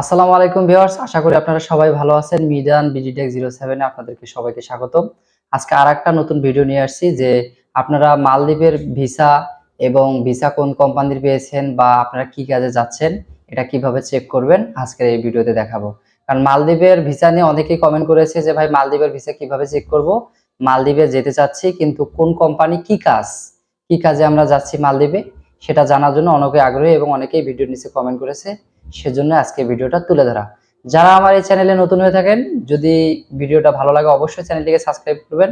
আসসালামু আলাইকুম ভিউয়ার্স, আশা করি আপনারা সবাই ভালো আছেন। মিজান বিজিটেক জিরো সেভেনে আপনাদেরকে সবাইকে স্বাগতম। আজকে আর একটা নতুন ভিডিও নিয়ে আসছি যে আপনারা মালদ্বীপের ভিসা এবং ভিসা কোন কোম্পানির পেয়েছেন বা আপনারা কি কাজে যাচ্ছেন, এটা কীভাবে চেক করবেন, আজকের এই ভিডিওতে দেখাবো। কারণ মালদ্বীপের ভিসা নিয়ে অনেকেই কমেন্ট করেছে যে, ভাই, মালদ্বীপের ভিসা কীভাবে চেক করব? মালদ্বীপে যেতে চাচ্ছি, কিন্তু কোন কোম্পানি কি কাজ, কি কাজে আমরা যাচ্ছি মালদ্বীপে? সেটা জানার জন্য অনেকে আগ্রহী এবং অনেকেই ভিডিওর নিচে কমেন্ট করেছে। সেজন্য আজকে ভিডিওটা তুলে ধরা। যারা আমার এই চ্যানেলে নতুন হয়ে থাকেন, যদি ভিডিওটা ভালো লাগে অবশ্যই চ্যানেলটিকে সাবস্ক্রাইব করবেন।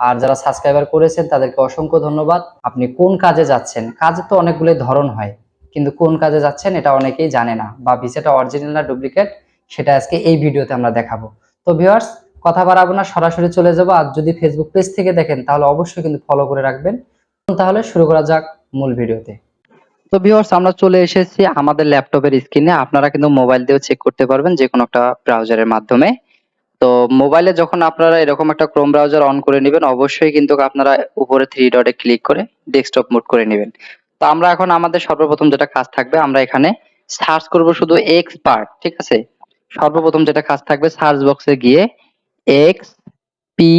আর যারা সাবস্ক্রাইবার করেছেন, তাদেরকে অসংখ্য ধন্যবাদ। আপনি কোন কাজে যাচ্ছেন? কাজে তো অনেকগুলো ধরন হয়, কিন্তু কোন কাজে যাচ্ছেন এটা অনেকেই জানে না বা ভিসাটা অরিজিনাল না ডুপ্লিকেট সেটা আজকে এই ভিডিওতে আমরা দেখাবো। তো ভিউয়ার্স কথা বাড়াবো না, সরাসরি চলে যাব। আর যদি ফেসবুক পেজ থেকে দেখেন, তাহলে অবশ্যই কিন্তু ফলো করে রাখবেন। তাহলে শুরু করা যাক। মূল ভিডিওতে। তো ভিউয়ার্স আমরা চলে এসেছি আমাদের ল্যাপটপের স্ক্রিনে। আপনারা কিন্তু মোবাইল দিয়েও চেক করতে পারবেন যে কোনো একটা ব্রাউজারের মাধ্যমে। তো মোবাইলে যখন আপনারা এরকম একটা ক্রোম ব্রাউজার অন করে নেবেন, অবশ্যই কিন্তু আপনারা উপরে থ্রি ডটে ক্লিক করে ডেস্কটপ মোড করে নেবেন। তো আমরা এখন আমাদের সর্বপ্রথম যেটা কাজ থাকবে, আমরা এখানে সার্চ করব শুধু এক্সপার্ট ঠিক আছে? সর্বপ্রথম যেটা কাজ থাকবে সার্চ বক্সে গিয়ে এক্স পি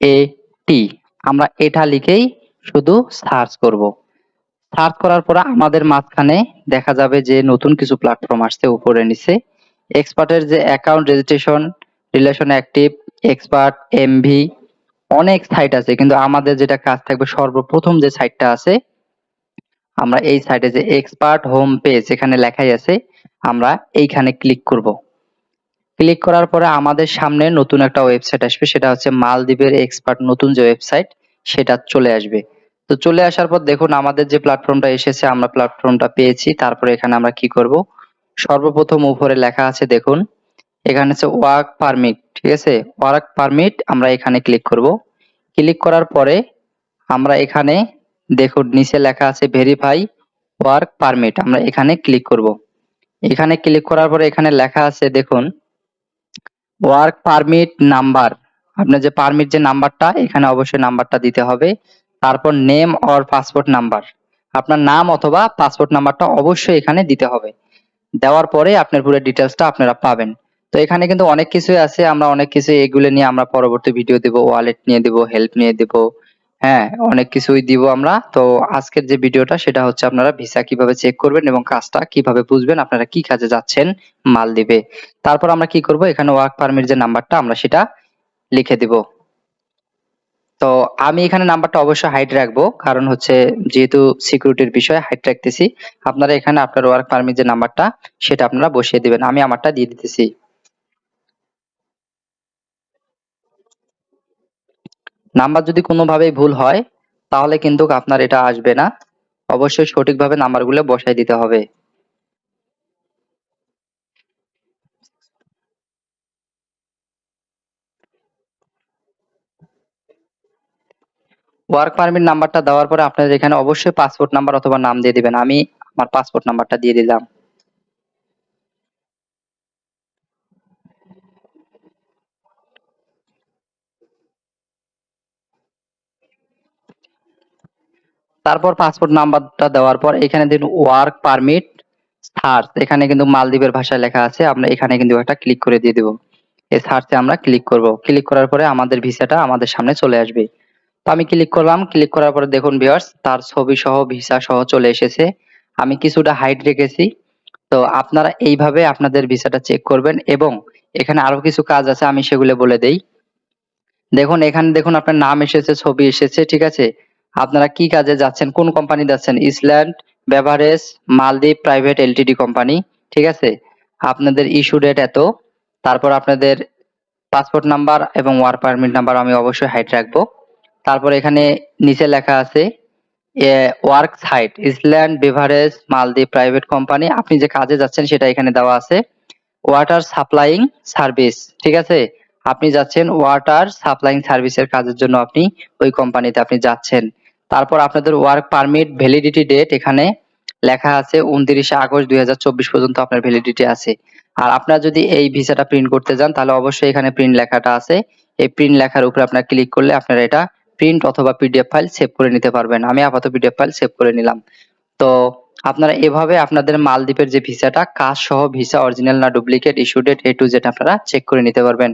এ টি আমরা এটা লিখেই শুধু সার্চ করব। সার্চ করার পরে আমাদের মাঝখানে দেখা যাবে যে নতুন কিছু প্ল্যাটফর্ম আসছে, উপরে নিচে। এক্সপার্টের যে account registration relation active expert M V অনেক সাইট আছে। কিন্তু আমাদের যেটা কাজ থাকবে, সর্বপ্রথম যে সাইটটা আছে, আমরা এই সাইটে যে এক্সপার্ট হোম পেজ এখানে লেখাই আছে, আমরা এইখানে ক্লিক করব। ক্লিক করার পরে আমাদের সামনে নতুন একটা ওয়েবসাইট আসবে, সেটা হচ্ছে মালদ্বীপের এক্সপার্ট নতুন যে ওয়েবসাইট সেটা চলে আসবে। তো চলে আসার পর দেখুন আমাদের যে প্ল্যাটফর্মটা এসেছে, আমরা প্ল্যাটফর্মটা পেয়েছি। তারপরে এখানে আমরা কি করব? সর্বপ্রথম উপরে লেখা আছে দেখুন, এখানে হচ্ছে ওয়ার্ক পারমিট ঠিক আছে? ওয়ার্ক পারমিট আমরা এখানে ক্লিক করব। ক্লিক করার পরে আমরা এখানে দেখুন, নিচে লেখা আছে ভেরিফাই ওয়ার্ক পারমিট আমরা এখানে ক্লিক করব। এখানে ক্লিক করার পরে এখানে লেখা আছে দেখুন ওয়ার্ক পারমিট নাম্বার আপনার যে পারমিট যে নাম্বারটা, এখানে অবশ্যই নাম্বারটা দিতে হবে। তারপর নেম অর পাসপোর্ট নাম্বার আপনার নাম অথবা পাসপোর্ট নাম্বারটা অবশ্যই এখানে দিতে হবে। দেওয়ার পরে আপনার পুরো ডিটেলসটা আপনারা পাবেন। তো এখানে কিন্তু অনেক কিছুই আছে। আমরা অনেক কিছু এগুলো নিয়ে আমরা পরবর্তী ভিডিও দেব ওয়ালেট নিয়ে দেব হেল্প নিয়ে দেব। হ্যাঁ অনেক কিছুই দিব আমরা। তো আজকের যে ভিডিওটা সেটা হচ্ছে আপনারা ভিসা কীভাবে চেক করবেন এবং কাজটা কীভাবে বুঝবেন, আপনারা কি কাজে যাচ্ছেন মালদ্বীপে। তারপর আমরা কি করব? এখানে ওয়ার্ক পারমিট যে নাম্বারটা, আমরা সেটা লিখে দিব। তো আমি এখানে নাম্বারটা অবশ্যই হাইড রাখব, কারণ হচ্ছে যেহেতু সিকিউরিটির বিষয়ে হাইড রাখতেছি, আপনারা এখানে আপনার ওয়ার্ক পারমিট যে নাম্বারটা, সেটা আপনারা বসিয়ে দিবেন। আমি আমারটা দিয়ে দিতেছি। নাম্বার যদি কোনোভাবেই ভুল হয়, তাহলে কিন্তু আপনার এটা আসবে না। অবশ্যই সঠিকভাবে নাম্বারগুলো বসাই দিতে হবে। ওয়ার্ক পারমিট নাম্বারটা দেওয়ার পরে আপনাদের এখানে অবশ্যই পাসপোর্ট নাম্বার অথবা নাম দিয়ে দিবেন। আমি আমার পাসপোর্ট নাম্বারটা দিয়ে দিলাম। তারপর পাসপোর্ট নাম্বারটা দেওয়ার পর এখানে দিন ওয়ার্ক পারমিট সার্চ এখানে কিন্তু মালদ্বীপের ভাষায় লেখা আছে, আমরা এখানে কিন্তু একটা ক্লিক করে দিয়ে দেবো। এই সার্চে আমরা ক্লিক করব। ক্লিক করার পরে আমাদের ভিসাটা আমাদের সামনে চলে আসবে। তো আমি ক্লিক করলাম ক্লিক করার পরে দেখুন ভিউয়ার্স তার ছবি সহ ভিসা সহ চলে এসেছে। আমি কিছুটা হাইট রেখেছি। তো আপনারা এইভাবে আপনাদের ভিসাটা চেক করবেন এবং এখানে আরও কিছু কাজ আছে, আমি সেগুলো বলে দেই। দেখুন, এখানে দেখুন আপনার নাম এসেছে, ছবি এসেছে, ঠিক আছে? আপনারা কি কাজে যাচ্ছেন, কোন কোম্পানি যাচ্ছেন? Island beverage Maldives private LTD company ঠিক আছে? আপনাদের ইস্যু ডেট এত। তারপর আপনাদের পাসপোর্ট নাম্বার এবং ওয়ার পারমিট নাম্বার আমি অবশ্যই হাইট রাখব। তারপর এখানে নিচে লেখা আছে work site island beverage Maldives private company আপনি যে কাজে যাচ্ছেন সেটা এখানে দেওয়া আছে। ওয়াটার সাপ্লাইং সার্ভিস ঠিক আছে? আপনি যাচ্ছেন ওয়াটার সাপ্লাইং সার্ভিসের কাজের জন্য আপনি ওই কোম্পানিতে আপনি যাচ্ছেন। তারপর আপনাদের ওয়ার্ক পারমিট ভ্যালিডিটি ডেট এখানে লেখা আছে উনত্রিশে আগস্ট দুই হাজার চব্বিশ পর্যন্ত আপনার ভ্যালিডিটি আছে। আর আপনারা যদি এই ভিসাটা প্রিন্ট করতে যান, তাহলে অবশ্যই এখানে প্রিন্ট লেখাটা আছে। এই প্রিন্ট লেখার উপরে আপনার ক্লিক করলে আপনারা এটা প্রিন্ট অথবা পিডিএফ ফাইল সেভ করে নিতে পারবেন। আমি আপাতত পিডিএফ ফাইল সেভ করে নিলাম। তো আপনারা এভাবে আপনাদের মালদ্বীপের যে ভিসাটা, কাজ সহ ভিসা অরিজিনাল না duplicate issue date A to Z আপনারা চেক করে নিতে পারবেন।